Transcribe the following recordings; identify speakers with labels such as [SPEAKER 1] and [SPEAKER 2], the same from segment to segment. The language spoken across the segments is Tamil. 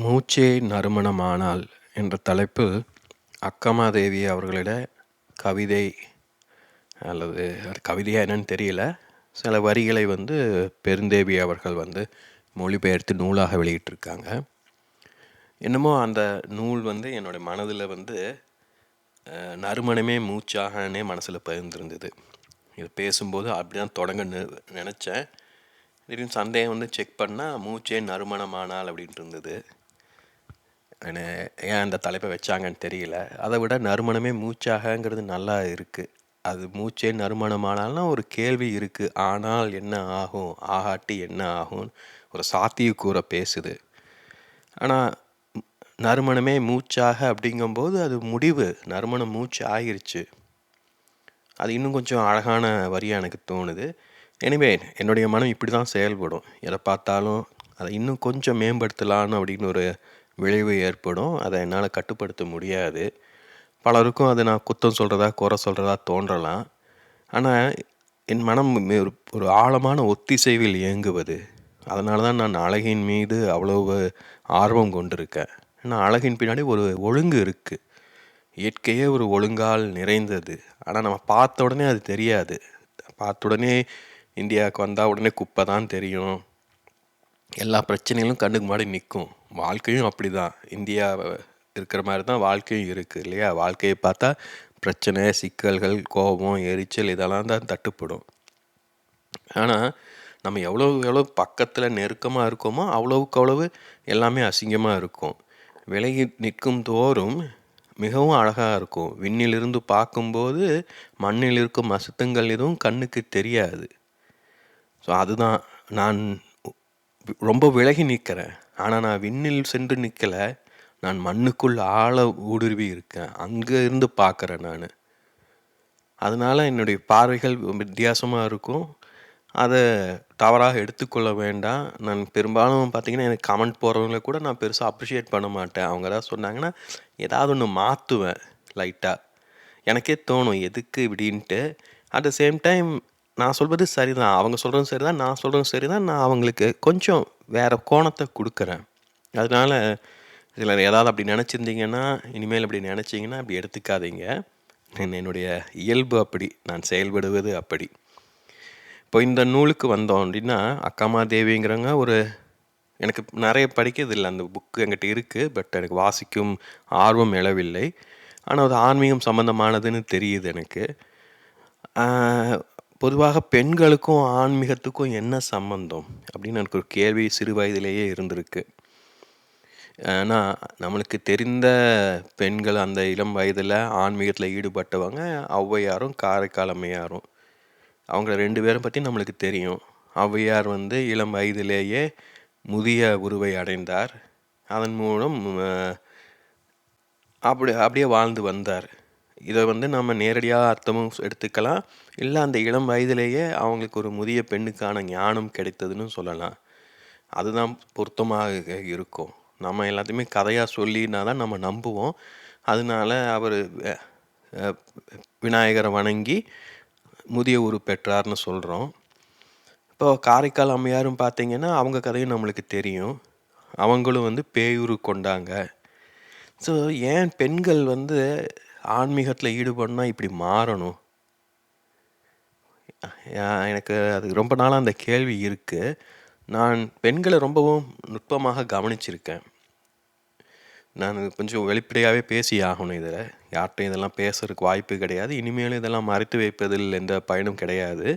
[SPEAKER 1] மூச்சே நறுமணமானால் என்ற தலைப்பில் அக்கமாதேவி அவர்களிட கவிதை அல்லது அது கவிதையா என்னன்னு தெரியல. சில வரிகளை வந்து பெருந்தேவி அவர்கள் வந்து மொழிபெயர்த்து நூலாக வெளியிட்டிருக்காங்க. என்னமோ அந்த நூல் வந்து என்னுடைய மனதில் வந்து நறுமணமே மூச்சாகனே மனசில் பகிர்ந்துருந்தது. இது பேசும்போது அப்படி தான் தொடங்க நினச்சேன். திடீர்னு சந்தேகம் வந்து செக் பண்ணால் மூச்சே நறுமணமானால் அப்படின்ட்டு இருந்தது. ஏன் அந்த தலைப்பை வச்சாங்கன்னு தெரியல. அதை விட நறுமணமே மூச்சாகங்கிறது நல்லா இருக்குது அது மூச்சே நறுமணமானாலும் ஒரு கேள்வி இருக்குது ஆனால் என்ன ஆகும்? ஆகாட்டி என்ன ஆகும் ஒரு சாத்தியக்கூற பேசுது. ஆனால் நறுமணமே மூச்சாக அப்படிங்கும்போது அது முடிவு. நறுமணம் மூச்சு ஆகிருச்சு. அது இன்னும் கொஞ்சம் அழகான வரியாக எனக்கு தோணுது. எனவே என்னுடைய மனம் இப்படி தான் செயல்படும். எதை பார்த்தாலும் அதை இன்னும் கொஞ்சம் மேம்படுத்தலான்னு அப்படின்னு ஒரு விளைவு ஏற்படும். அதை என்னால் கட்டுப்படுத்த முடியாது. பலருக்கும் அதை நான் குத்தம் சொல்கிறதா குறை சொல்கிறதா தோன்றலாம். ஆனால் என் மனம் ஒரு ஒரு ஆழமான ஒத்திசைவில் இயங்குவது. அதனால தான் நான் அழகின் மீது அவ்வளவு ஆர்வம் கொண்டிருக்கேன். ஏன்னா அழகின் பின்னாடி ஒரு ஒழுங்கு இருக்குது இயற்கையே ஒரு ஒழுங்கால் நிறைந்தது. ஆனால் நம்ம பார்த்த உடனே அது தெரியாது. பார்த்த உடனே இந்தியாவுக்கு வந்தால் உடனே குப்பை தான் தெரியும். எல்லா பிரச்சனைகளும் கண்ணுக்கு முன்னாடி நிற்கும். வாழ்க்கையும் அப்படி தான் இந்தியா இருக்கிற மாதிரி தான் வாழ்க்கையும் இருக்குது இல்லையா? வாழ்க்கையை பார்த்தா பிரச்சனை சிக்கல்கள் கோபம் எரிச்சல் இதெல்லாம் தான் தட்டுப்படும். ஆனால் நம்ம எவ்வளோ எவ்வளோ பக்கத்தில் நெருக்கமாக இருக்கோமோ அவ்வளவுக்கு அவ்வளவு எல்லாமே அசிங்கமாக இருக்கும். விலகி நிற்கும் தோறும் மிகவும் அழகாக இருக்கும். விண்ணிலிருந்து பார்க்கும்போது மண்ணில் இருக்கும் அசுத்தங்கள் எதுவும் கண்ணுக்கு தெரியாது. ஸோ அதுதான் நான் ரொம்ப விலகி நிற்கிறேன். ஆனால் நான் விண்ணில் சென்று நிற்கலை நான் மண்ணுக்குள் ஆழ ஊடுருவி இருக்கேன். அங்கே இருந்து பார்க்குறேன் நான். அதனால என்னுடைய பார்வைகள் வித்தியாசமாக இருக்கும். அதை தவறாக எடுத்துக்கொள்ள வேண்டாம். நான் பெரும்பாலும் பார்த்தீங்கன்னா எனக்கு கமெண்ட் போடுறவங்கள கூட நான் பெருசாக அப்ரிஷியேட் பண்ண மாட்டேன். அவங்க ஏதாவது சொன்னாங்கன்னா ஏதாவது ஒன்று மாற்றுவேன் லைட்டாக எனக்கே தோணும் எதுக்கு இப்படின்ட்டு. அட் த சேம் டைம் நான் சொல்வது சரிதான். அவங்க சொல்கிறதும் சரிதான். நான் சொல்கிறதும் சரிதான். நான் அவங்களுக்கு கொஞ்சம் வேறு கோணத்தை கொடுக்குறேன். அதனால் இதில் ஏதாவது அப்படி நினச்சிருந்தீங்கன்னா இனிமேல் அப்படி நினச்சிங்கன்னா அப்படி எடுத்துக்காதீங்க. என்னுடைய இயல்பு அப்படி. நான் செயல்படுவது அப்படி. இப்போ இந்த நூலுக்கு வந்தோம் அப்படின்னா அக்காமா தேவிங்கிறவங்க ஒரு எனக்கு நிறைய படிக்கிறது இல்லை. அந்த புக்கு என்கிட்ட இருக்குது பட் எனக்கு வாசிக்கும் ஆர்வம் எழவில்லை. ஆனால் அது ஆன்மீகம் சம்மந்தமானதுன்னு தெரியுது எனக்கு. பொதுவாக பெண்களுக்கும் ஆன்மீகத்துக்கும் என்ன சம்பந்தம் அப்படின்னு எனக்கு ஒரு கேள்வி சிறு வயதிலேயே இருந்திருக்கு. ஏன்னா நம்மளுக்கு தெரிந்த பெண்கள் அந்த இளம் வயதில் ஆன்மீகத்தில் ஈடுபட்டவங்க ஔவையாரும் காரைக்கால் அம்மையாரும். அவங்க ரெண்டு பேரும் பற்றி நம்மளுக்கு தெரியும். ஔவையார் வந்து இளம் வயதிலேயே முதிய உருவை அடைந்தார். அதன் மூலம் அப்படி அப்படியே வாழ்ந்து வந்தார். இதை வந்து நம்ம நேரடியாக அர்த்தமும் எடுத்துக்கலாம். இல்லை அந்த இளம் வயதிலேயே அவங்களுக்கு ஒரு முதிய பெண்ணுக்கான ஞானம் கிடைத்ததுன்னு சொல்லலாம். அதுதான் பொருத்தமாக இருக்கும். நம்ம எல்லாத்தையுமே கதையாக சொல்லினா தான் நம்ம நம்புவோம். அதனால அவர் விநாயகரை வணங்கி முதிய உரு பெற்றார்னு சொல்கிறோம் இப்போ காரைக்கால் அம்மையாரும் பார்த்தீங்கன்னா அவங்க கதையும் நம்மளுக்கு தெரியும். அவங்களும் வந்து பேயுரு கொண்டாங்க. ஸோ ஏன் பெண்கள் வந்து ஆன்மீகத்தில் ஈடுபடனா இப்படி மாறணும். எனக்கு அது ரொம்ப நாளாக அந்த கேள்வி இருக்குது நான் பெண்களை ரொம்பவும் நுட்பமாக கவனிச்சிருக்கேன். நான் கொஞ்சம் வெளிப்படையாகவே பேசி ஆகணும் இதில். யார்கிட்டையும் இதெல்லாம் பேசுறதுக்கு வாய்ப்பு கிடையாது. இனிமேலும் இதெல்லாம் மறைத்து வைப்பதில் எந்த பயனும் கிடையாது.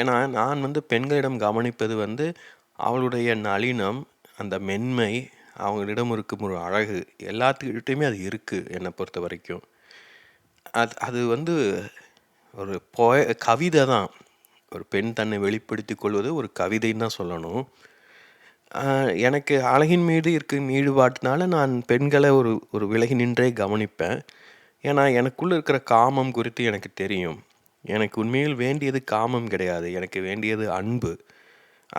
[SPEAKER 1] ஏன்னா நான் வந்து பெண்களிடம் கவனிப்பது வந்து அவளுடைய நளினம் அந்த மென்மை அவங்களிடம் இருக்கும் ஒரு அழகு எல்லாத்துக்கிட்டையுமே அது இருக்குது என்னை பொறுத்த வரைக்கும் அது அது வந்து ஒரு போய கவிதை தான். ஒரு பெண் தன்னை வெளிப்படுத்திக் கொள்வது ஒரு கவிதைன்னு தான் சொல்லணும். எனக்கு அழகின் மீது இருக்கும் ஈடுபாட்டினால நான் பெண்களை ஒரு ஒரு விலகி நின்றே கவனிப்பேன். ஏன்னா எனக்குள்ளே இருக்கிற காமம் குறித்து எனக்கு தெரியும். எனக்கு உண்மையில் வேண்டியது காமம் கிடையாது. எனக்கு வேண்டியது அன்பு.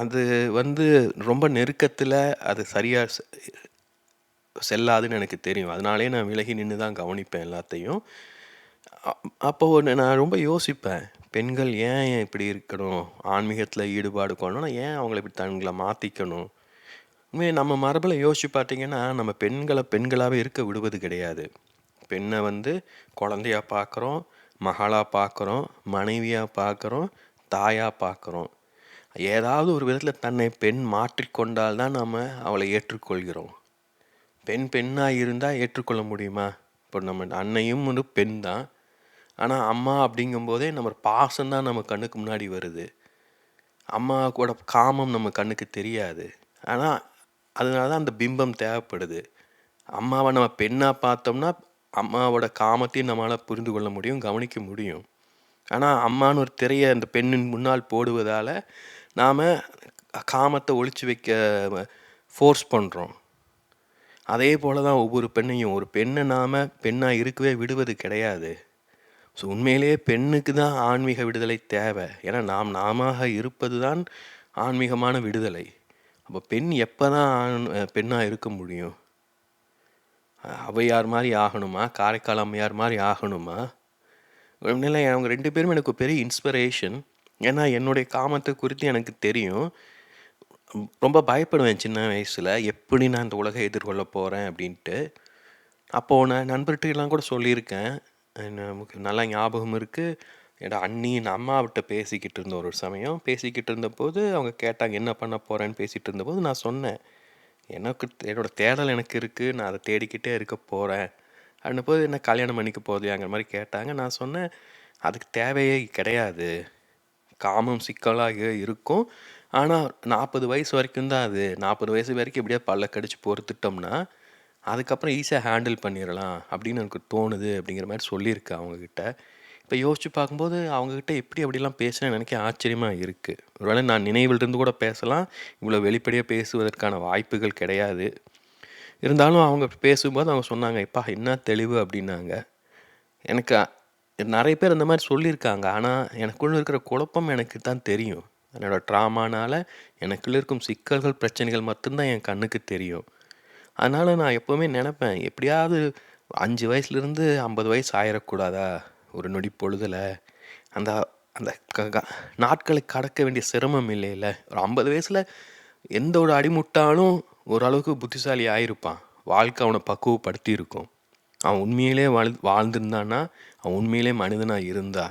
[SPEAKER 1] அது வந்து ரொம்ப நெருக்கத்தில் அது சரியாக செல்லாதுன்னு எனக்கு தெரியும். அதனாலே நான் விலகி நின்று தான் கவனிப்பேன் எல்லாத்தையும். அப்போ ஒன்று நான் ரொம்ப யோசிப்பேன். பெண்கள் ஏன் இப்படி இருக்கணும்? ஆன்மீகத்தில் ஈடுபாடு கொள்ளணும் ஏன் அவங்கள இப்படி தங்களை மாற்றிக்கணும் இனிமே நம்ம மரபில் யோசிச்சு பார்த்தீங்கன்னா நம்ம பெண்களை பெண்களாகவே இருக்க விடுவது கிடையாது. பெண்ணை வந்து குழந்தையாக பார்க்குறோம் மகளாக பார்க்குறோம் மனைவியாக பார்க்குறோம் தாயாக பார்க்குறோம் ஏதாவது ஒரு விதத்தில் தன்னை பெண் மாற்றிக்கொண்டால் தான் நம்ம அவளை ஏற்றுக்கொள்கிறோம். பெண் பெண்ணாக இருந்தால் ஏற்றுக்கொள்ள முடியுமா? இப்போ நம்ம அன்னையும் வந்து பெண் தான். ஆனால் அம்மா அப்படிங்கும்போதே நம்ம பாசம் தான் நம்ம கண்ணுக்கு முன்னாடி வருது. அம்மா கூட காமம் நம்ம கண்ணுக்கு தெரியாது. ஆனால் அதனால தான் அந்த பிம்பம் தேவைப்படுது. அம்மாவை நம்ம பெண்ணாக பார்த்தோம்னா அம்மாவோட காமத்தையும் நம்மளால் புரிந்து கொள்ள முடியும் கவனிக்க முடியும். ஆனால் அம்மானு ஒரு திரையை அந்த பெண்ணின் முன்னால் போடுவதால் நாம் காமத்தை ஒழிச்சு வைக்க ஃபோர்ஸ் பண்ணுறோம் அதே போல் தான் ஒவ்வொரு பெண்ணையும் ஒரு பெண்ணை நாம் பெண்ணாக இருக்கவே விடுவது கிடையாது. ஸோ உண்மையிலேயே பெண்ணுக்கு தான் ஆன்மீக விடுதலை தேவை. ஏன்னா நாம் நாம இருப்பது தான் ஆன்மீகமான விடுதலை. அப்போ பெண் எப்போ தான் ஆண் பெண்ணாக இருக்க முடியும்? அவையார் மாதிரி ஆகணுமா? காரைக்கால் அம்மையார் மாதிரி ஆகணுமா? உண்மையில அவங்க ரெண்டு பேரும் எனக்கு பெரிய இன்ஸ்பிரேஷன் ஏன்னா என்னுடைய காமத்தை குறித்து எனக்கு தெரியும். ரொம்ப பயப்படுவேன் சின்ன வயசில். எப்படி நான் இந்த உலகை எதிர்கொள்ள போகிறேன் அப்படின்ட்டு. அப்போது நான் நண்பர்கிட்டலாம் கூட சொல்லியிருக்கேன். நமக்கு நல்லா ஞாபகம் இருக்குது என்னோட அண்ணி என் அம்மாவிட்ட பேசிக்கிட்டு இருந்த ஒரு சமயம் பேசிக்கிட்டு இருந்தபோது அவங்க கேட்டாங்க என்ன பண்ண போகிறேன்னு பேசிகிட்டு இருந்தபோது நான் சொன்னேன் எனக்கு என்னோட தேடல் எனக்கு இருக்குது நான் அதை தேடிக்கிட்டே இருக்க போகிறேன் அப்படின்னும் போது என்ன கல்யாணம் பண்ணிக்க போகுதுங்கிற மாதிரி கேட்டாங்க. நான் சொன்னேன் அதுக்கு தேவையே கிடையாது. காமம் சிக்கலாக இருக்கும். ஆனால் நாற்பது வயசு வரைக்கும் தான் அது. நாற்பது வயசு வரைக்கும் எப்படியா பல்ல கடிச்சு பொறுத்துட்டோம்னா அதுக்கப்புறம் ஈஸியாக ஹேண்டில் பண்ணிடலாம் அப்படின்னு எனக்கு தோணுது அப்படிங்கிற மாதிரி சொல்லியிருக்கு அவங்கக்கிட்ட இப்போ யோசிச்சு பார்க்கும்போது அவங்கக்கிட்ட எப்படி அப்படிலாம் பேசுனேன் எனக்கே ஆச்சரியமாக இருக்குது ஒருவேளை நான் நினைவிலிருந்து கூட பேசலாம். இவ்வளோ வெளிப்படையாக பேசுவதற்கான வாய்ப்புகள் கிடையாது. இருந்தாலும் அவங்க பேசும்போது அவங்க சொன்னாங்க இப்போ என்ன தெளிவு? அப்படின்னாங்க. எனக்கு நிறைய பேர் இந்த மாதிரி சொல்லியிருக்காங்க. ஆனால் எனக்குள்ளே இருக்கிற குழப்பம் எனக்கு தான் தெரியும். என்னோடய ட்ராமானால் எனக்குள்ளே இருக்கும் சிக்கல்கள் பிரச்சனைகள் மட்டும்தான் என் கண்ணுக்கு தெரியும். அதனால் நான் எப்போவுமே நினப்பேன் எப்படியாவது அஞ்சு வயசுலேருந்து ஐம்பது வயசு ஆயிடக்கூடாதா ஒரு நொடி பொழுதில். அந்த அந்த க க நாட்களை கடக்க வேண்டிய சிரமம் இல்லைல்ல. ஒரு ஐம்பது வயசில் எந்த ஒரு அடிமுட்டாலும் ஓரளவுக்கு புத்திசாலி ஆயிருப்பான். வாழ்க்கை அவனை பக்குவப்படுத்தி இருக்கும் அவன் உண்மையிலே வாழ் வாழ்ந்திருந்தான்னா அவன் உண்மையிலே மனிதனாக இருந்தா.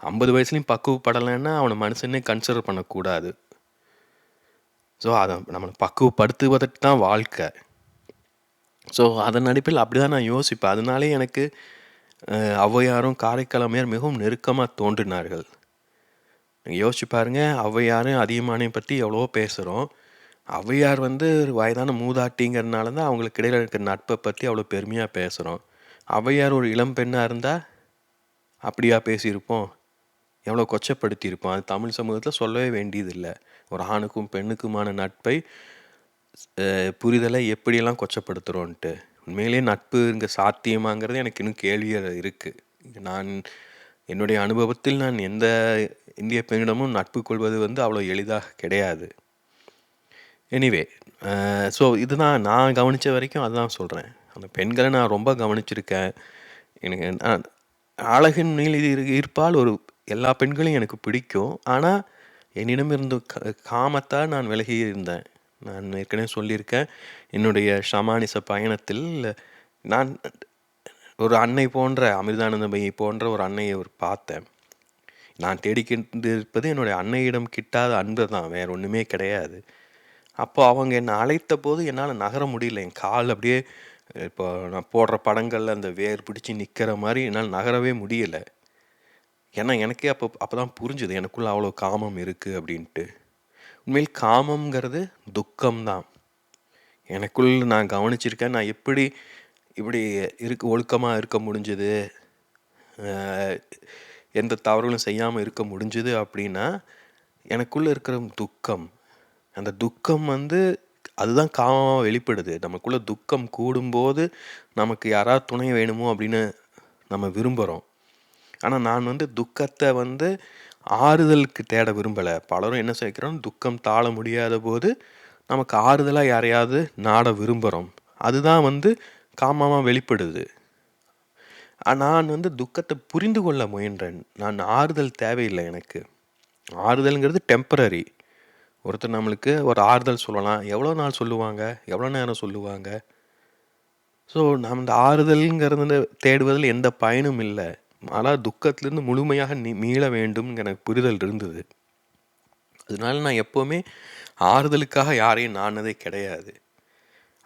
[SPEAKER 1] ஐம்பது வயசுலையும் பக்குவப்படலைன்னா அவனை மனுஷனே கன்சிடர் பண்ணக்கூடாது. ஸோ அதை நம்மளை பக்குவப்படுத்துவதற்கு தான் வாழ்க்கை. ஸோ அதன் அடிப்பில் அப்படி தான் நான் யோசிப்பேன். அதனாலே எனக்கு ஔவையாரும் காரைக்காலமையார் மிகவும் நெருக்கமாக தோன்றினார்கள். நீங்கள் யோசிச்சு பாருங்கள் ஔவையாரும் அதிகமானையும் பற்றி எவ்வளவோ பேசுகிறோம் ஔவையார் வந்து ஒரு வயதான மூதாட்டிங்கிறதுனால தான் அவங்களுக்கு இடையில இருக்கிற நட்பை பற்றி அவ்வளோ பெருமையாக பேசுகிறோம் ஔவையார் ஒரு இளம் பெண்ணாக இருந்தால் அப்படியா பேசியிருப்போம். எவ்வளோ கொச்சப்படுத்தியிருப்போம். அது தமிழ் சமூகத்தில் சொல்லவே வேண்டியதில்லை. ஒரு ஆணுக்கும் பெண்ணுக்குமான நட்பை புரிதலை எப்படியெல்லாம் கொச்சப்படுத்துகிறோன்ட்டு உண்மையிலேயே நட்பு இங்கே சாத்தியமாங்கிறது எனக்கு இன்னும் கேள்வியாக இருக்குது நான் என்னுடைய அனுபவத்தில் நான் எந்த இந்திய பெண்ணிடமும் நட்பு கொள்வது வந்து அவ்வளோ எளிதாக கிடையாது. எனிவே ஸோ இதுதான் நான் கவனித்த வரைக்கும் அதுதான் சொல்கிறேன் அந்த பெண்களை நான் ரொம்ப கவனிச்சிருக்கேன். எனக்கு நான் அழகின் மேல் இது இருப்பால் ஒரு எல்லா பெண்களையும் எனக்கு பிடிக்கும். ஆனால் என்னிடம் இருந்து காமத்தால் நான் விலகி இருந்தேன். நான் ஏற்கனவே சொல்லியிருக்கேன். என்னுடைய ஷமானிச பயணத்தில் நான் ஒரு அன்னை போன்ற அமிர்தானந்தமையை போன்ற ஒரு அன்னையை ஒரு பார்த்தேன். நான் தேடிக்கிட்டு இருப்பது என்னுடைய அன்னையிடம் கிட்டாத அன்பு தான் வேறு ஒன்றுமே கிடையாது. அப்போ அவங்க என்னை அழைத்த போது என்னால் நகர முடியல. என் கால் அப்படியே இப்போ நான் போடுற படங்களில் அந்த வேர் பிடிச்சி நிற்கிற மாதிரி என்னால் நகரவே முடியலை. ஏன்னா எனக்கே அப்போ அப்போ தான் புரிஞ்சுது எனக்குள்ளே அவ்வளோ காமம் இருக்குது அப்படின்ட்டு. உண்மையில் காமங்கிறது துக்கம்தான். எனக்குள் நான் கவனிச்சிருக்கேன் நான் எப்படி இப்படி இருக்க ஒழுக்கமாக இருக்க முடிஞ்சுது எந்த தவறுகளும் செய்யாமல் இருக்க முடிஞ்சுது அப்படின்னா எனக்குள்ளே இருக்கிற துக்கம். அந்த துக்கம் வந்து அதுதான் காமமாக வெளிப்படுது. நமக்குள்ளே துக்கம் கூடும்போது நமக்கு யாராவது துணை வேணுமோ அப்படின்னு நம்ம விரும்புகிறோம் ஆனால் நான் வந்து துக்கத்தை வந்து ஆறுதலுக்கு தேட விரும்பலை. பலரும் என்ன செய்கிறோம்? துக்கம் தாழ முடியாத போது நமக்கு ஆறுதலாக யாரையாவது நாட விரும்புகிறோம் அதுதான் வந்து காமமாக வெளிப்படுது. நான் வந்து துக்கத்தை புரிந்து கொள்ள முயன்றேன். நான் ஆறுதல் தேவையில்லை எனக்கு. ஆறுதல்ங்கிறது டெம்பரரி ஒருத்தர் நம்மளுக்கு ஒரு ஆறுதல் சொல்லலாம். எவ்வளோ நாள் சொல்லுவாங்க? எவ்வளோ நேரம் சொல்லுவாங்க? ஸோ நம்ம இந்த ஆறுதல்ங்கிறது தேடுவதில் எந்த பயனும் இல்லை. ஆனால் துக்கத்திலேருந்து முழுமையாக நீ மீள வேண்டும் எனக்கு புரிதல் இருந்தது. அதனால நான் எப்போவுமே ஆறுதலுக்காக யாரையும் நானதே கிடையாது.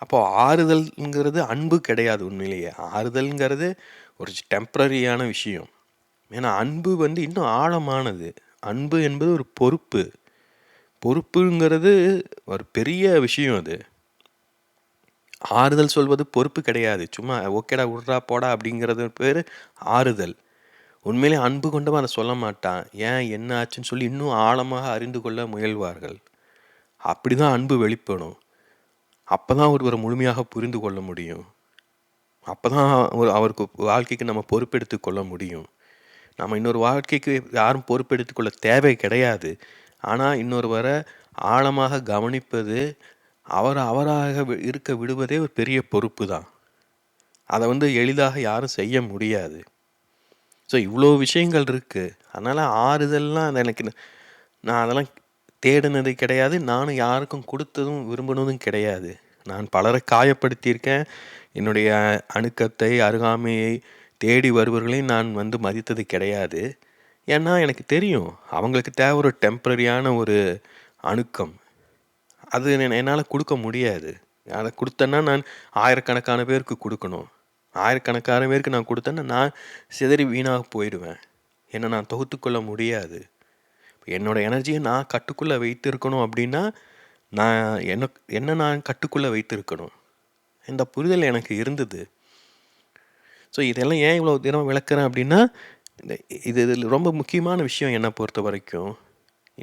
[SPEAKER 1] அப்போது ஆறுதல்ங்கிறது அன்பு கிடையாது உண்மையிலேயே. ஆறுதல்ங்கிறது ஒரு டெம்ப்ரரியான விஷயம். ஏன்னா அன்பு வந்து இன்னும் ஆழமானது. அன்பு என்பது ஒரு பொறுப்பு. பொறுப்புங்கிறது ஒரு பெரிய விஷயம் அது. ஆறுதல் சொல்வது பொறுப்பு கிடையாது. சும்மா ஓகேடா விட்றா போடா அப்படிங்கிறது பேர் ஆறுதல். உண்மையிலே அன்பு கொண்டவன் அதை சொல்ல மாட்டான். ஏன் என்ன ஆச்சுன்னு சொல்லி இன்னும் ஆழமாக அறிந்து கொள்ள முயல்வார்கள். அப்படி தான் அன்பு வெளிப்படும். அப்போ தான் ஒருவரை முழுமையாக புரிந்து கொள்ள முடியும். அப்போ தான் ஒரு அவருக்கு வாழ்க்கைக்கு நம்ம பொறுப்பெடுத்து கொள்ள முடியும். நம்ம இன்னொரு வாழ்க்கைக்கு யாரும் பொறுப்பெடுத்துக்கொள்ள தேவை கிடையாது. ஆனால் இன்னொருவரை ஆழமாக கவனிப்பது அவர் அவராக இருக்க விடுவதே ஒரு பெரிய பொறுப்பு தான். அதை வந்து எளிதாக யாரும் செய்ய முடியாது. ஸோ இவ்வளோ விஷயங்கள் இருக்குது அதனால் ஆறுதல்லாம் எனக்கு நான் அதெல்லாம் தேடினது கிடையாது. நானும் யாருக்கும் கொடுத்ததும் விரும்பினதும் கிடையாது. நான் பலரை காயப்படுத்தியிருக்கேன். என்னுடைய அணுக்கத்தை அருகாமையை தேடி வருபவர்களையும் நான் வந்து மதித்தது கிடையாது. ஏன்னா எனக்கு தெரியும். அவங்களுக்கு தேவை ஒரு டெம்ப்ரரியான ஒரு அணுக்கம். அது என்னால் கொடுக்க முடியாது. அதை கொடுத்தேன்னா நான் ஆயிரக்கணக்கான பேருக்கு கொடுக்கணும். ஆயிரக்கணக்கான பேருக்கு நான் கொடுத்தேன்னா நான் சிதறி வீணாக போயிடுவேன். என்னை நான் தொகுத்துக்கொள்ள முடியாது. என்னோடய எனர்ஜியை நான் கட்டுக்குள்ளே வைத்திருக்கணும் அப்படின்னா நான் என்ன என்ன நான் கட்டுக்குள்ளே வைத்திருக்கணும்? இந்த புரிதல் எனக்கு இருந்தது. ஸோ இதெல்லாம் ஏன் இவ்வளோ தினம் விளக்குறேன் அப்படின்னா இது இதில் ரொம்ப முக்கியமான விஷயம் என்னை பொறுத்த வரைக்கும்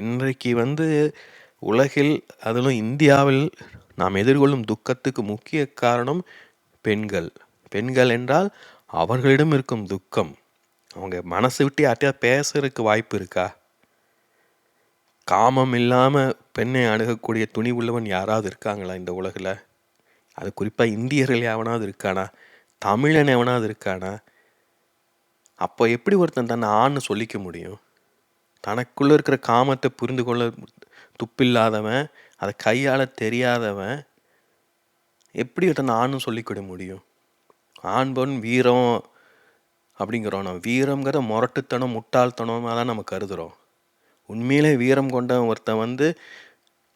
[SPEAKER 1] இன்றைக்கு வந்து உலகில் அதிலும் இந்தியாவில் நாம் எதிர்கொள்ளும் துக்கத்துக்கு முக்கிய காரணம் பெண்கள். பெண்கள் என்றால் அவர்களிடம் இருக்கும் துக்கம். அவங்க மனசை விட்டு யார்ட்டையா பேசுறதுக்கு வாய்ப்பு இருக்கா? காமம் இல்லாமல் பெண்ணை அணுகக்கூடிய துணி உள்ளவன் யாராவது இருக்காங்களா இந்த உலகில்? அது குறிப்பாக இந்தியர்கள் எவனாவது இருக்கானா? தமிழன் எவனாவது இருக்கானா? அப்போ எப்படி ஒருத்தன் தன்னை ஆண்னு சொல்லிக்க முடியும்? தனக்குள்ளே இருக்கிற காமத்தை புரிந்து கொள்ள துப்பில்லாதவன் அதை கையாள தெரியாதவன் எப்படி தன்னை ஆணும் சொல்லிக்கிட முடியும்? ஆண் பெண் வீரம் அப்படிங்கிறோம் நம்ம. வீரங்கிற முரட்டுத்தனம் முட்டாள்தனமாக தான் நம்ம கருதுகிறோம் உண்மையிலே வீரம் கொண்ட ஒருத்தன் வந்து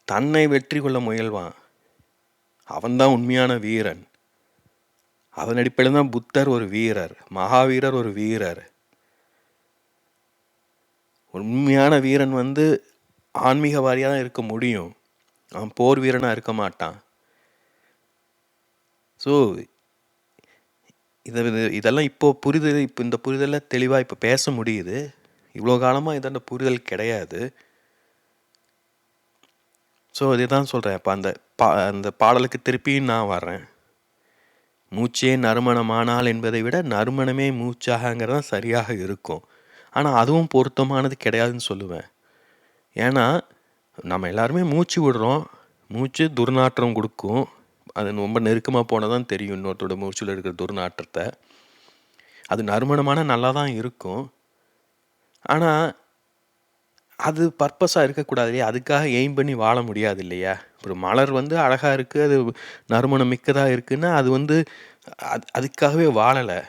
[SPEAKER 1] தன்னை வெற்றி கொள்ள முயல்வான். அவன்தான் உண்மையான வீரன். அதன் அடிப்படையில் தான் புத்தர் ஒரு வீரர் மகாவீரர் ஒரு வீரர். உண்மையான வீரன் வந்து ஆன்மீகவாதியாக தான் இருக்க முடியும். அவன் போர் வீரனாக இருக்க மாட்டான். ஸோ இதை இதெல்லாம் இப்போது புரிதல் இப்போ இந்த புரிதலை தெளிவாக இப்போ பேச முடியுது. இவ்வளோ காலமாக இதோட புரிதல் கிடையாது. ஸோ இதுதான் சொல்கிறேன் இப்போ அந்த பா அந்த பாடலுக்கு திருப்பியும் நான் வர்றேன். மூச்சே நறுமணமானால் என்பதை விட நறுமணமே மூச்சாகங்கிறது தான் சரியாக இருக்கும். ஆனால் அதுவும் பொருத்தமானது கிடையாதுன்னு சொல்லுவேன். ஏன்னா நம்ம எல்லாருமே மூச்சு விடுறோம். மூச்சு துர்நாற்றம் கொடுக்கும். அது ரொம்ப நெருக்கமாக போனால் தான் தெரியும் இன்னொருத்தோட மூச்சில் இருக்கிற துர்நாற்றத்தை. அது நறுமணமான நல்லா தான் இருக்கும். ஆனால் அது பர்பஸாக இருக்கக்கூடாது இல்லையா? அதுக்காக எய்ம் பண்ணி வாழ முடியாது இல்லையா? ஒரு மலர் வந்து அழகாக இருக்குது அது நறுமணம் மிக்கதாக இருக்குன்னா அது வந்து அது அதுக்காகவே வாழலை.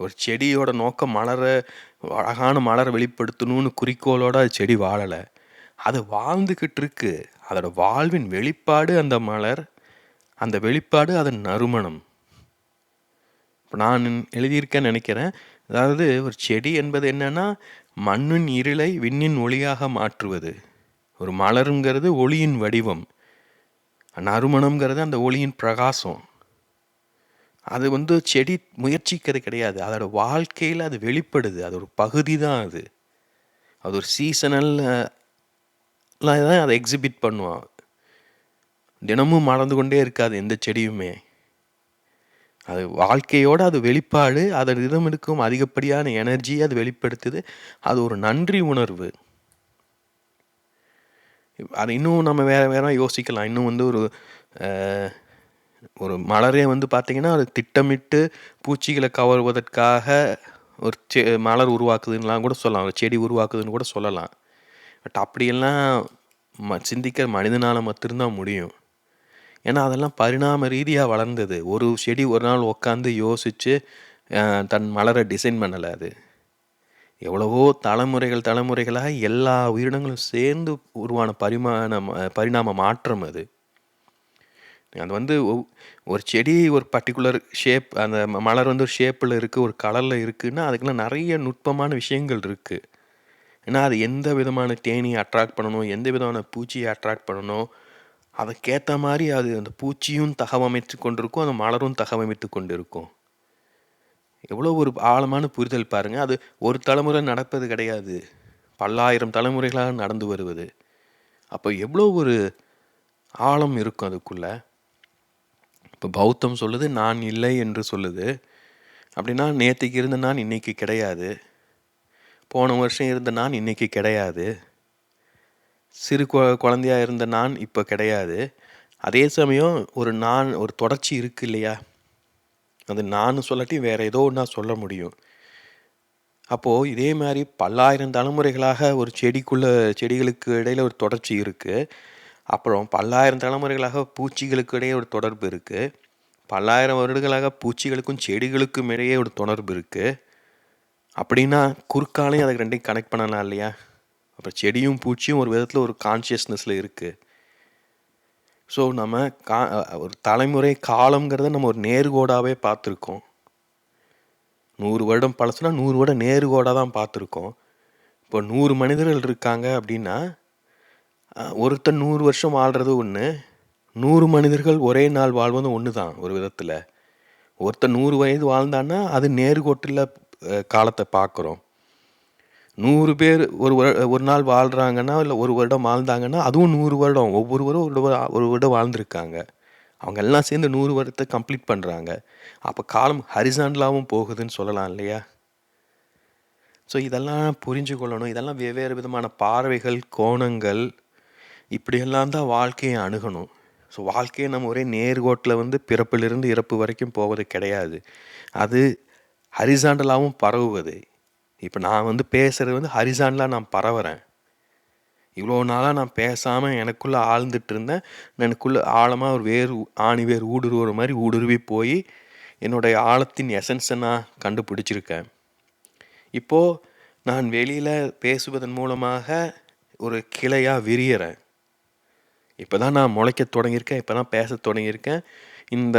[SPEAKER 1] ஒரு செடியோட நோக்கம் மலரை அழகான மலரை வெளிப்படுத்தணும்னு குறிக்கோளோட அது செடி வாழலை. அது வாழ்ந்துக்கிட்டு இருக்கு அதோட வாழ்வின் வெளிப்பாடு அந்த மலர் அந்த வெளிப்பாடு அதன் நறுமணம். இப்போ நான் எழுதியிருக்கேன்னு நினைக்கிறேன். அதாவது ஒரு செடி என்பது என்னன்னா மண்ணின் இருளை விண்ணின் ஒளியாக மாற்றுவது. ஒரு மலருங்கிறது ஒளியின் வடிவம். நறுமணம்ங்கிறது அந்த ஒளியின் பிரகாசம். அது வந்து செடி முயற்சிக்கிறது கிடையாது. அதோட வாழ்க்கையில் அது வெளிப்படுது. அது ஒரு பகுதி தான் அது. அது ஒரு சீசனல் தான் அதை எக்ஸிபிட் பண்ணுவான். தினமும் மறந்து கொண்டே இருக்காது எந்த செடியுமே. அது வாழ்க்கையோடு அது வெளிப்பாடு அதன் இதம் இருக்கும் அதிகப்படியான எனர்ஜி அது வெளிப்படுத்துது. அது ஒரு நன்றி உணர்வு. அது இன்னும் நம்ம வேற வேற யோசிக்கலாம். இன்னும் வந்து ஒரு ஒரு மலரே வந்து பார்த்திங்கன்னா அது திட்டமிட்டு பூச்சிகளை கவர்வதற்காக ஒரு செ மலர் உருவாக்குதுன்னெலாம் கூட சொல்லலாம். ஒரு செடி உருவாக்குதுன்னு கூட சொல்லலாம். பட் அப்படியெல்லாம் ம சிந்திக்க மனிதனால் மட்டும்தான் முடியும். ஏன்னா அதெல்லாம் பரிணாம ரீதியாக வளர்ந்தது. ஒரு செடி ஒரு நாள் உட்காந்து யோசித்து தன் மலரை டிசைன் பண்ணலை அது. எவ்வளவோ தலைமுறைகள் தலைமுறைகளாக எல்லா உயிரினங்களும் சேர்ந்து உருவான பரிமாணம் பரிணாம மாற்றம் அது. அது வந்து ஒரு செடி ஒரு பர்டிகுலர் ஷேப் அந்த மலர் வந்து ஒரு ஷேப்பில் இருக்குது ஒரு கலரில் இருக்குதுன்னா அதுக்கெல்லாம் நிறைய நுட்பமான விஷயங்கள் இருக்குது ஏன்னா அது எந்த விதமான தேனியை அட்ராக்ட் பண்ணணும் எந்த விதமான பூச்சியை அட்ராக்ட் பண்ணணும் அதுக்கேற்ற மாதிரி அது அந்த பூச்சியும் தகவமைத்து கொண்டிருக்கும் அந்த மலரும் தகவமைத்து கொண்டு இருக்கும் எவ்வளோ ஒரு ஆழமான புரிதல் பாருங்கள் அது ஒரு தலைமுறை நடப்பது கிடையாது. பல்லாயிரம் தலைமுறைகளாக நடந்து வருவது. அப்போ எவ்வளோ ஒரு ஆழம் இருக்கும் அதுக்குள்ளே. இப்போ பௌத்தம் சொல்லுது நான் இல்லை என்று சொல்லுது. அப்படின்னா நேற்றுக்கு இருந்த நான் இன்னைக்கு கிடையாது. போன வருஷம் இருந்த நான் இன்னைக்கு கிடையாது. சிறு கொ குழந்தையாக இருந்த நான் இப்போ கிடையாது. அதே சமயம் ஒரு நான் ஒரு தொடர்ச்சி இருக்குது இல்லையா? அது நான் சொல்லாட்டி வேறு ஏதோ ஒன்றா சொல்ல முடியும். அப்போது இதே மாதிரி பல்லாயிரம் தலைமுறைகளாக ஒரு செடிக்குள்ளே செடிகளுக்கு இடையில் ஒரு தொடர்ச்சி இருக்குது அப்புறம் பல்லாயிரம் தலைமுறைகளாக பூச்சிகளுக்கு இடையே ஒரு தொடர்பு இருக்குது பல்லாயிரம் வருடங்களாக பூச்சிகளுக்கும் செடிகளுக்கும் இடையே ஒரு தொடர்பு இருக்குது அப்படின்னா குறுக்காலையும் அதுக்கு ரெண்டையும் கனெக்ட் பண்ணலாம் இல்லையா? அப்புறம் செடியும் பூச்சியும் ஒரு விதத்தில் ஒரு கான்ஷியஸ்னஸில் இருக்குது ஸோ நம்ம கா ஒரு தலைமுறை காலங்கிறத நம்ம ஒரு நேர்கோடாகவே பார்த்துருக்கோம். நூறு வருடம் பழசுனா நூறு வருடம் நேர்கோடாக தான் பார்த்துருக்கோம். இப்போ நூறு மனிதர்கள் இருக்காங்க அப்படின்னா ஒருத்தர் நூறு வருஷம் வாழ்கிறது ஒன்று நூறு மனிதர்கள் ஒரே நாள் வாழ்வது ஒன்று தான் ஒரு விதத்தில். ஒருத்தர் நூறு வயது வாழ்ந்தான்னா அது நேர்கோட்டில் காலத்தை பார்க்குறோம். நூறு பேர் ஒரு ஒரு நாள் வாழ்கிறாங்கன்னா இல்லை ஒரு வருடம் வாழ்ந்தாங்கன்னா அதுவும் நூறு வருடம். ஒவ்வொருவரும் ஒரு ஒரு வருடம் வாழ்ந்திருக்காங்க. அவங்க எல்லாம் சேர்ந்து நூறு வருடத்தை கம்ப்ளீட் பண்ணுறாங்க அப்போ காலம் ஹரிசாண்டலாகவும் போகுதுன்னு சொல்லலாம் இல்லையா? ஸோ இதெல்லாம் புரிஞ்சு கொள்ளணும். இதெல்லாம் வெவ்வேறு விதமான பார்வைகள் கோணங்கள் இப்படியெல்லாம் தான் வாழ்க்கையை அணுகணும். ஸோ வாழ்க்கையை நம்ம ஒரே நேர்கோட்டில் வந்து பிறப்பிலிருந்து இறப்பு வரைக்கும் போவது கிடையாது. அது ஹரிசாண்டலாகவும் பரவுவது. இப்போ நான் வந்து பேசுகிறது வந்து ஹரிசாண்டலாக நான் பரவுறேன். இவ்வளோ நாளாக நான் பேசாமல் எனக்குள்ளே ஆழ்ந்துட்டு இருந்தேன் எனக்குள்ளே ஆழமாக ஒரு வேர் ஆணி வேர் ஊடுருவுற மாதிரி ஊடுருவி போய் என்னுடைய ஆழத்தின் எசன்ஸை நான் கண்டுபிடிச்சிருக்கேன். இப்போது நான் வெளியில் பேசுவதன் மூலமாக ஒரு கிளையாக விரியறேன். இப்போ தான் நான் முளைக்க தொடங்கியிருக்கேன். இப்போ தான் பேச தொடங்கியிருக்கேன். இந்த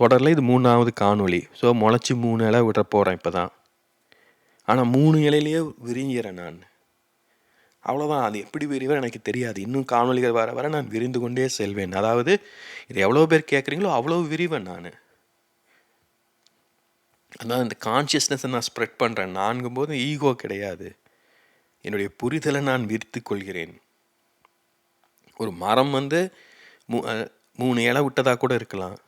[SPEAKER 1] தொடரில் இது மூணாவது காணொளி. ஸோ முளைச்சி மூணு இலை விட போகிறேன் இப்போ தான் ஆனால் மூணு இலையிலேயே விரிஞ்சிறேன் நான். அவ்வளோதான் அது எப்படி விரிவேன் எனக்கு தெரியாது. இன்னும் காணொலிகள் வர வர நான் விரிந்து கொண்டே செல்வேன். அதாவது இது எவ்வளோ பேர் கேட்குறீங்களோ அவ்வளோ விரிவேன் நான். அதான் இந்த கான்ஷியஸ்னஸை நான் ஸ்ப்ரெட் பண்ணுறேன் நான்கும் போது ஈகோ கிடையாது. என்னுடைய புரிதலை நான் விரித்து கொள்கிறேன். ஒரு மரம் வந்து மூ மூணு இலை விட்டதாக கூட இருக்கலாம்.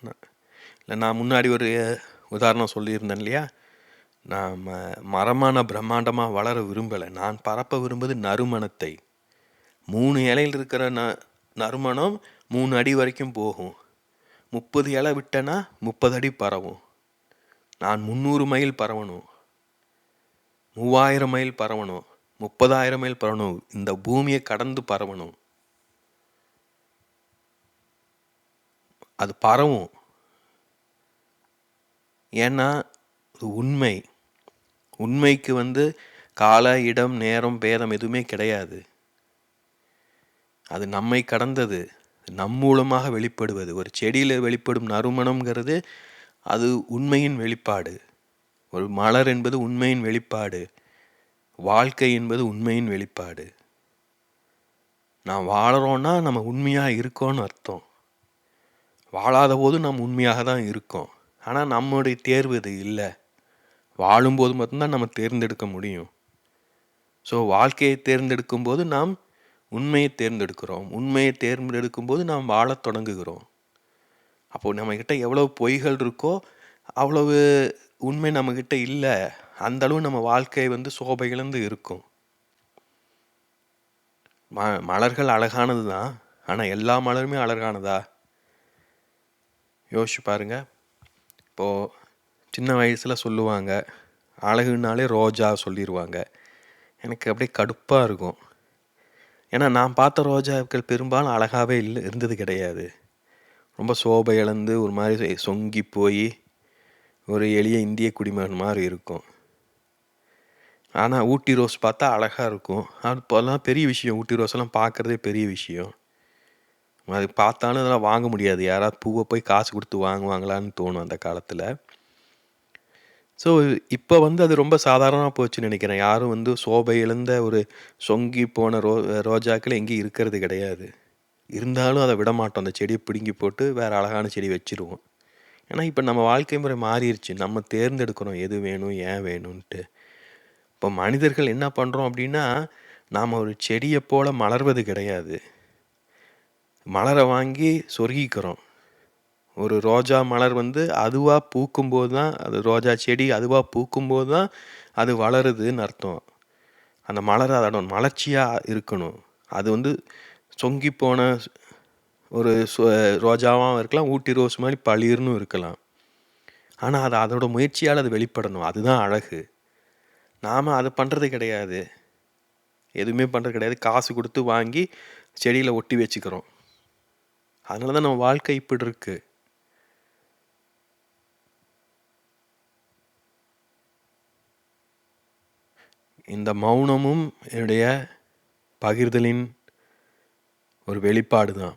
[SPEAKER 1] இல்லை நான் முன்னாடி ஒரு உதாரணம் சொல்லியிருந்தேன் இல்லையா? நான் ம மரமான பிரம்மாண்டமாக வளர விரும்பலை. நான் பரப்ப விரும்புவது நறுமணத்தை. மூணு இலையில் இருக்கிற ந நறுமணம் மூணு அடி வரைக்கும் போகும். முப்பது இலை விட்டேன்னா முப்பது அடி பரவும். நான் முந்நூறு மைல் பரவணும். மூவாயிரம் மைல் பரவணும். முப்பதாயிரம் மைல் பரவணும். இந்த பூமியை கடந்து பரவணும். அது பரவும். ஏன்னா உண்மை. உண்மைக்கு வந்து கால இடம் நேரம் பேதம் எதுவுமே கிடையாது. அது நம்மை கடந்தது. நம் மூலமாக வெளிப்படுவது. ஒரு செடியில் வெளிப்படும் நறுமணம்ங்கிறது அது உண்மையின் வெளிப்பாடு. ஒரு மலர் என்பது உண்மையின் வெளிப்பாடு. வாழ்க்கை என்பது உண்மையின் வெளிப்பாடு. நான் வாழறோன்னா நம்ம உண்மையாக இருக்கோன்னு அர்த்தம். வாழாத போது நம்ம உண்மையாக தான் இருக்கோம். ஆனால் நம்முடைய தேர்வு இது இல்லை. வாழும்போது மட்டும்தான் நம்ம தேர்ந்தெடுக்க முடியும். ஸோ வாழ்க்கையை தேர்ந்தெடுக்கும் போது நாம் உண்மையை தேர்ந்தெடுக்கிறோம். உண்மையை தேர்ந்தெடுக்கும் போது நாம் வாழத் தொடங்குகிறோம். அப்போது நம்மக்கிட்ட எவ்வளோ பொய்கள் இருக்கோ அவ்வளவு உண்மை நம்மக்கிட்ட இல்லை. அந்த அளவு நம்ம வாழ்க்கை வந்து சோபை இழந்து இருக்கும். ம மலர்கள் அழகானது தான் ஆனால் எல்லா மலருமே அழகானதா? யோசிச்சு பாருங்கள் இப்போது சின்ன வயசில் சொல்லுவாங்க அழகுனாலே ரோஜா சொல்லிடுவாங்க எனக்கு அப்படியே கடுப்பாக இருக்கும். ஏன்னா நான் பார்த்த ரோஜாக்கள் பெரும்பாலும் அழகாகவே இல்லை இருந்தது கிடையாது. ரொம்ப சோபை இழந்து ஒரு மாதிரி சொங்கி போய் ஒரு எளிய இந்திய குடிமகன் மாதிரி இருக்கும். ஆனால் ஊட்டி ரோஸ் பார்த்தா அழகாக இருக்கும். அது இப்போல்லாம் பெரிய விஷயம். ஊட்டி ரோஸ்லாம் பார்க்குறதே பெரிய விஷயம். அது பார்த்தாலும் அதெல்லாம் வாங்க முடியாது. யாராவது பூவை போய் காசு கொடுத்து வாங்குவாங்களான்னு தோணும் அந்த காலத்தில். ஸோ இப்போ வந்து அது ரொம்ப சாதாரணமாக போச்சுன்னு நினைக்கிறேன். யாரும் வந்து சோபை இழந்த ஒரு சொங்கி போன ரோ ரோஜாக்கள் எங்கேயும் இருக்கிறது கிடையாது. இருந்தாலும் அதை விட மாட்டோம். அந்த செடியை பிடுங்கி போட்டு வேறு அழகான செடி வச்சுருவோம். ஏன்னா இப்போ நம்ம வாழ்க்கை முறை மாறிடுச்சு நம்ம தேர்ந்தெடுக்கிறோம் எது வேணும் ஏன் வேணும்ன்ட்டு. இப்போ மனிதர்கள் என்ன பண்ணுறோம் அப்படின்னா நாம் ஒரு செடியை போல் மலர்வது கிடையாது. மலரை வாங்கி சொருகிக்கிறோம். ஒரு ரோஜா மலர் வந்து அதுவாக பூக்கும்போது தான் அது ரோஜா செடி அதுவாக பூக்கும்போது தான் அது வளருதுன்னு அர்த்தம். அந்த மலர் அதோட மலர்ச்சியாக இருக்கணும். அது வந்து சொங்கி போன ஒரு ரோஜாவாகவும் இருக்கலாம் ஊட்டி ரோஸ் மாதிரி பளிர்னு இருக்கலாம். ஆனால் அது அதோட முயற்சியால் அது வெளிப்படணும். அதுதான் அழகு. நாம் அதை பண்ணுறது கிடையாது. எதுவுமே பண்ணுறது கிடையாது. காசு கொடுத்து வாங்கி செடியில் ஒட்டி வச்சுக்கிறோம். அதனால தான் நம்ம வாழ்க்கை இப்படி இருக்குது இந்த மௌனமும் என்னுடைய பகிர்தலின் ஒரு வெளிப்பாடு தான்.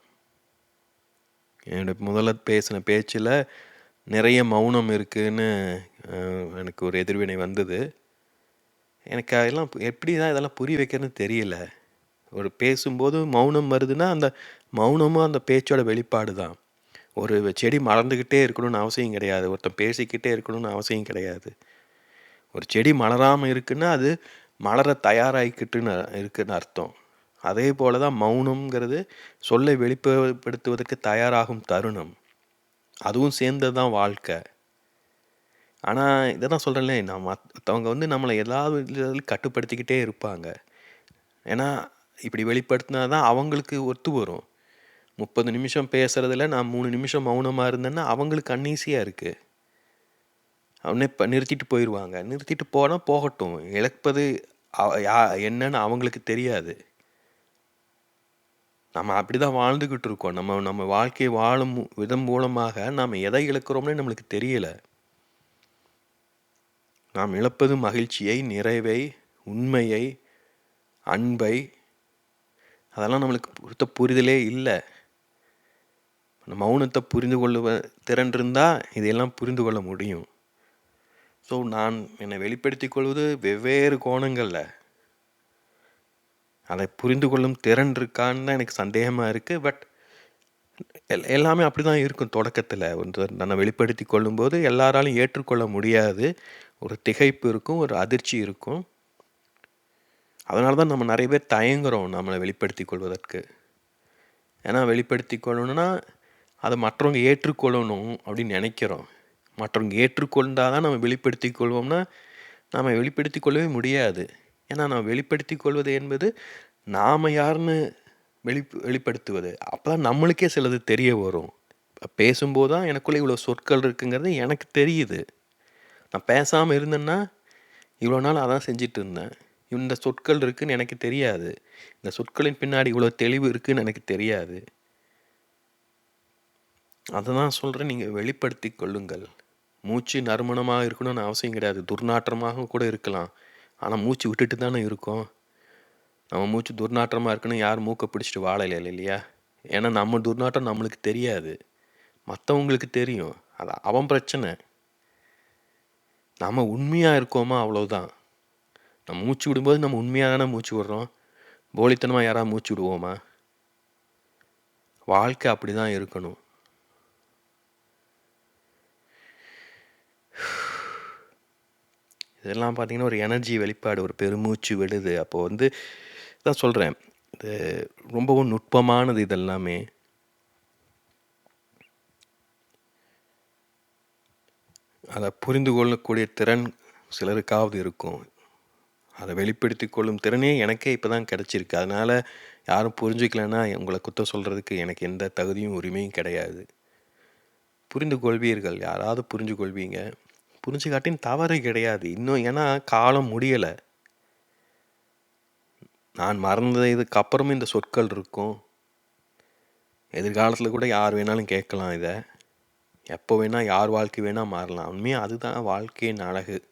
[SPEAKER 1] என்னுடைய முதல்ல பேசின பேச்சில் நிறைய மௌனம் இருக்குதுன்னு எனக்கு ஒரு எதிர்வினை வந்தது. எனக்கு அதெல்லாம் எப்படி தான் இதெல்லாம் புரிய வைக்கிறதுன்னு தெரியல. ஒரு பேசும்போது மௌனம் வருதுன்னா அந்த மௌனமும் அந்த பேச்சோட வெளிப்பாடு தான். ஒரு செடி மலர்ந்துக்கிட்டே இருக்கணும்னு அவசியம் கிடையாது. ஒருத்தன் பேசிக்கிட்டே இருக்கணும்னு அவசியம் கிடையாது. ஒரு செடி மலராமல் இருக்குன்னா அது மலர தயாராகிக்கிட்டுன்னு இருக்குன்னு அர்த்தம். அதே போல தான் மௌனம்ங்கிறது சொல்லை வெளிப்படுத்துவதற்கு தயாராகும் தருணம். அதுவும் சேர்ந்தது தான் வாழ்க்கை. ஆனால் இதை தான் சொல்கிறேன்லே நான் மற்றவங்க வந்து நம்மளை ஏதாவது கட்டுப்படுத்திக்கிட்டே இருப்பாங்க. ஏன்னா இப்படி வெளிப்படுத்தினா தான் அவங்களுக்கு ஒத்து வரும். முப்பது நிமிஷம் பேசுகிறதுல நான் மூணு நிமிஷம் மௌனமாக இருந்தேன்னா அவங்களுக்கு அன்னீசியாக இருக்குது அவனே இப்போ நிறுத்திட்டு போயிடுவாங்க நிறுத்திட்டு போனால் போகட்டும். இழப்பது யா என்னன்னு அவங்களுக்கு தெரியாது. நம்ம அப்படி தான் வாழ்ந்துக்கிட்டு இருக்கோம். நம்ம நம்ம வாழ்க்கையை வாழும் விதம் மூலமாக நாம் எதை இழக்கிறோம்னே நம்மளுக்கு தெரியலை. நாம் இழப்பது மகிழ்ச்சியை நிறைவை உண்மையை அன்பை அதெல்லாம் நம்மளுக்கு பொறுத்த புரிதலே இல்லை. மௌனத்தை புரிந்து கொள்ளுவ திறன் இருந்தால் இதையெல்லாம் புரிந்து கொள்ள முடியும். ஸோ நான் என்னை வெளிப்படுத்தி கொள்வது வெவ்வேறு கோணங்களில். அதை புரிந்து கொள்ளும் திறன் இருக்கான்னு தான் எனக்கு சந்தேகமாக இருக்குது பட் எல் எல்லாமே அப்படி தான் இருக்கும் தொடக்கத்தில். ஒன்று தன்னை வெளிப்படுத்தி கொள்ளும்போது எல்லாராலும் ஏற்றுக்கொள்ள முடியாது. ஒரு திகைப்பு இருக்கும் ஒரு அதிர்ச்சி இருக்கும். அதனால தான் நம்ம நிறைய பேர் தயங்குறோம் நம்மளை வெளிப்படுத்தி கொள்வதற்கு. ஏன்னா வெளிப்படுத்தி கொள்ளணும்னா அதை மற்றவங்க ஏற்றுக்கொள்ளணும் அப்படின்னு நினைக்கிறோம். மற்றவங்க ஏற்றுக்கொண்டால் தான் நம்ம வெளிப்படுத்தி கொள்வோம்னா நாம் வெளிப்படுத்தி கொள்ளவே முடியாது. ஏன்னா நம்ம வெளிப்படுத்தி கொள்வது என்பது நாம் யாருன்னு வெளி வெளிப்படுத்துவது. அப்போ தான் நம்மளுக்கே சிலது தெரிய வரும். பேசும்போது தான் எனக்குள்ளே இவ்வளோ சொற்கள் இருக்குங்கிறது எனக்கு தெரியுது. நான் பேசாமல் இருந்தேன்னா இவ்வளோ நாள் அதான் செஞ்சிட்டு இருந்தேன். இந்த சொற்கள் இருக்குதுன்னு எனக்கு தெரியாது. இந்த சொற்களின் பின்னாடி இவ்வளோ தெளிவு இருக்குதுன்னு எனக்கு தெரியாது. அதை தான் சொல்கிறேன் நீங்கள் வெளிப்படுத்தி கொள்ளுங்கள். மூச்சு நறுமணமாக இருக்கணும்னு அவசியம் கிடையாது. துர்நாற்றமாக கூட இருக்கலாம். ஆனால் மூச்சு விட்டுட்டு தானே இருக்கோம். நம்ம மூச்சு துர்நாற்றமாக இருக்குன்னு யார் மூக்கை பிடிச்சிட்டு வாழலை இல்லையா? ஏன்னா நம்ம துர்நாற்றம் நம்மளுக்கு தெரியாது. மற்றவங்களுக்கு தெரியும். அது அவன் பிரச்சனை. நம்ம உண்மையாக இருக்கோமா? அவ்வளோதான் நம்ம மூச்சு விடும்போது நம்ம உண்மையாக தானே மூச்சு விடுறோம். போலித்தனமாக யாராவது மூச்சு விடுவோமா? வாழ்க்கை அப்படி தான் இருக்கணும். இதெல்லாம் பார்த்திங்கன்னா ஒரு எனர்ஜி வெளிப்பாடு ஒரு பெருமூச்சு விடுது. அப்போது வந்து தான் சொல்கிறேன் இது ரொம்பவும் நுட்பமானது இதெல்லாமே. அதை புரிந்து கொள்ளக்கூடிய திறன் சிலருக்காவது இருக்கும். அதை வெளிப்படுத்தி கொள்ளும் திறனே எனக்கே இப்போ தான் கிடச்சிருக்கு. அதனால் யாரும் புரிஞ்சுக்கலன்னா உங்களை குத்தம் சொல்கிறதுக்கு எனக்கு எந்த தகுதியும் உரிமையும் கிடையாது. புரிந்து கொள்வீர்கள். யாராவது புரிஞ்சு கொள்வீங்க புரிஞ்சுக்காட்டின் தவறு கிடையாது. இன்னும் ஏன்னா காலம் முடியலை. நான் மறந்ததுக்கு அப்புறமும் இந்த சொற்கள் இருக்கும். எதிர்காலத்தில் கூட யார் வேணாலும் கேட்கலாம் இதை. எப்போ வேணால் யார் வாழ்க்கை வேணால் மாறலாம். உண்மையாக அதுதான் வாழ்க்கையின் அழகு.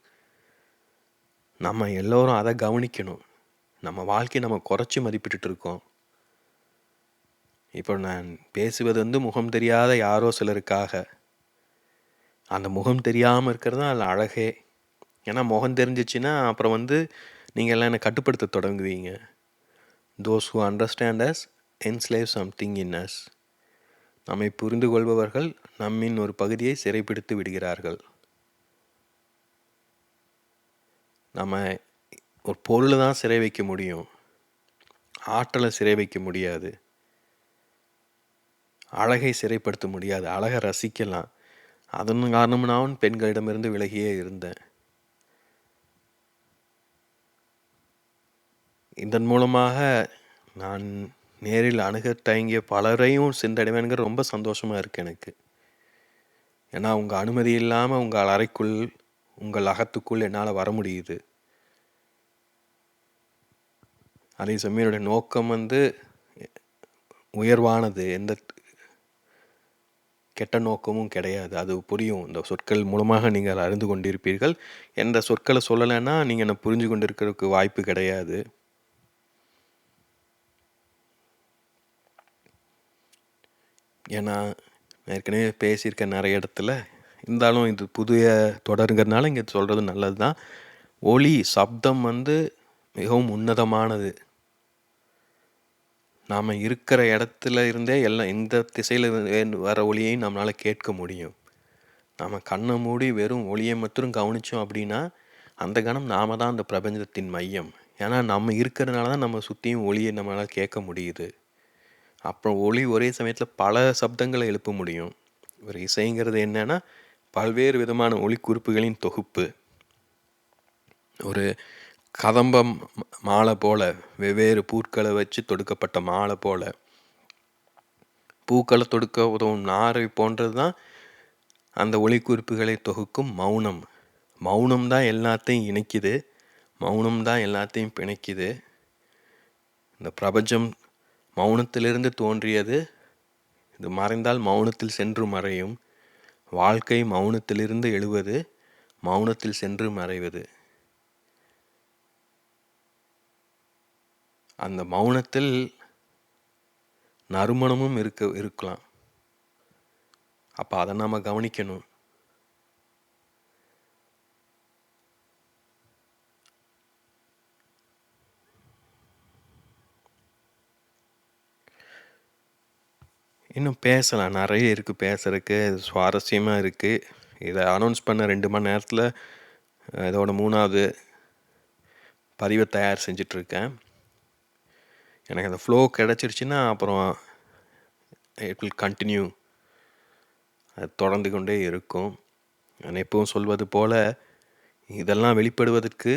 [SPEAKER 1] நம்ம எல்லோரும் அதை கவனிக்கணும். நம்ம வாழ்க்கையை நம்ம குறைச்சி மதிப்பிட்டுட்டு இருக்கோம். இப்போ நான் பேசுவது வந்து முகம் தெரியாத யாரோ சிலருக்காக. அந்த முகம் தெரியாமல் இருக்கிறது தான் அதில் அழகே. ஏன்னா முகம் தெரிஞ்சிச்சுன்னா அப்புறம் வந்து நீங்கள் எல்லாம் என்னை கட்டுப்படுத்த தொடங்குவீங்க. Those who understand us enslave something in us நம்மை புரிந்து கொள்பவர்கள் நம்மின் ஒரு பகுதியை சிறைப்பிடித்து விடுகிறார்கள். நம்ம ஒரு பொருளை தான் சிறை வைக்க முடியும். ஆற்றலை சிறை வைக்க முடியாது. அழகை சிறைப்படுத்த முடியாது. அழகை ரசிக்கலாம். அதன் காரணம் நான் பெண்களிடமிருந்து விலகியே இருந்தேன். இதன் மூலமாக நான் நேரில் அணுக தயங்கிய பலரையும் சென்றடைவேனுங்கிற ரொம்ப சந்தோஷமாக இருக்குது எனக்கு. ஏன்னா உங்கள் அனுமதி இல்லாமல் உங்கள் அறைக்குள் உங்கள் அகத்துக்குள் என்னால் வர முடியுது. அதே சமயம் என்னுடைய நோக்கம் வந்து உயர்வானது. எந்த கெட்ட நோக்கமும் கிடையாது. அது புரியும். இந்த சொற்கள் மூலமாக நீங்கள் அறிந்து கொண்டிருப்பீர்கள். எந்த சொற்களை சொல்லலைன்னா நீங்கள் என்னை புரிஞ்சு கொண்டிருக்கிறதுக்கு வாய்ப்பு கிடையாது. ஏன்னா ஏற்கனவே பேசியிருக்கேன் நிறைய இடத்துல. இருந்தாலும் இது புதிய தொடருங்கிறதுனால இங்கே சொல்கிறது நல்லது தான் ஒளி சப்தம் வந்து மிகவும் உன்னதமானது. நாம் இருக்கிற இடத்துல இருந்தே எல்லாம் எந்த திசையில் வர ஒளியையும் நம்மளால் கேட்க முடியும். நாம் கண்ணை மூடி வெறும் ஒளியை மட்டும் கவனித்தோம் அப்படின்னா அந்த கணம் நாம தான் அந்த பிரபஞ்சத்தின் மையம். ஏன்னா நம்ம இருக்கிறதுனால தான் நம்ம சுற்றியும் ஒளியை நம்மளால் கேட்க முடியுது. அப்புறம் ஒளி ஒரே சமயத்தில் பல சப்தங்களை எழுப்ப முடியும். ஒரு இசைங்கிறது என்னென்னா பல்வேறு விதமான ஒளி குறிப்புகளின் தொகுப்பு. ஒரு கதம்பம் மாலை போல வெவ்வேறு பூக்களை வச்சு தொடுக்கப்பட்ட மாலை போல பூக்களை தொடுக்க உதவும் நாரை போன்றது தான் அந்த ஒளிக்குறிப்புகளை தொகுக்கும் மௌனம். மௌனம் தான் எல்லாத்தையும் இணைக்குது. மௌனம் தான் எல்லாத்தையும் பிணைக்குது. இந்த பிரபஞ்சம் மௌனத்திலிருந்து தோன்றியது. இது மறைந்தால் மௌனத்தில் சென்று மறையும். வாழ்க்கை மௌனத்திலிருந்து எழுவது. மௌனத்தில் சென்று மறைவது. அந்த மௌனத்தில் நறுமணமும் இருக்க இருக்கலாம். அப்போ அதை நாம் கவனிக்கணும். இன்னும் பேசலாம். நிறைய இருக்குது பேசுகிறதுக்கு சுவாரஸ்யமாக இருக்குது இதை அனௌன்ஸ் பண்ண ரெண்டு மணி நேரத்தில் இதோட மூணாவது பதிவை தயார் செஞ்சிட்ருக்கேன் எனக்கு அந்த ஃப்ளோ கிடச்சிருச்சுன்னா அப்புறம் இட் வில் கண்டினியூ அது தொடர்ந்து கொண்டே இருக்கும். நான் எப்பவும் சொல்வது போல் இதெல்லாம் வெளிப்படுவதற்கு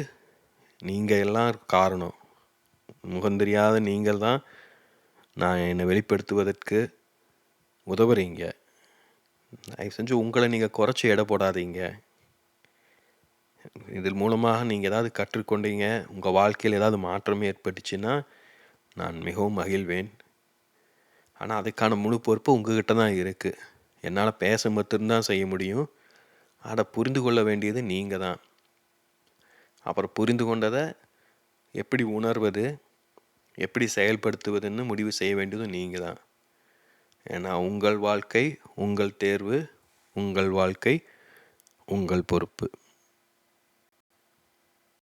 [SPEAKER 1] நீங்கள் எல்லாம் காரணம். முகந்தெரியாத நீங்கள் தான் நான் என்னை வெளிப்படுத்துவதற்கு உதவுறீங்க. தயவு செஞ்சு உங்களை நீங்கள் குறைச்சி எடை போடாதீங்க. இதன் மூலமாக நீங்கள் ஏதாவது கற்றுக்கொண்டீங்க உங்கள் வாழ்க்கையில் ஏதாவது மாற்றம் ஏற்பட்டுச்சுன்னா நான் மிகவும் மகிழ்வேன். ஆனால் அதுக்கான முழு பொறுப்பு உங்ககிட்ட தான் இருக்குது என்னால் பேச மட்டும்தான் செய்ய முடியும். அதை புரிந்து கொள்ள வேண்டியது நீங்கள் தான். அப்புறம் புரிந்து கொண்டதை எப்படி உணர்வது எப்படி செயல்படுத்துவதுன்னு முடிவு செய்ய வேண்டியதும் நீங்கள் தான். ஏன்னா உங்கள் வாழ்க்கை உங்கள் தேர்வு உங்கள் வாழ்க்கை உங்கள் பொறுப்பு.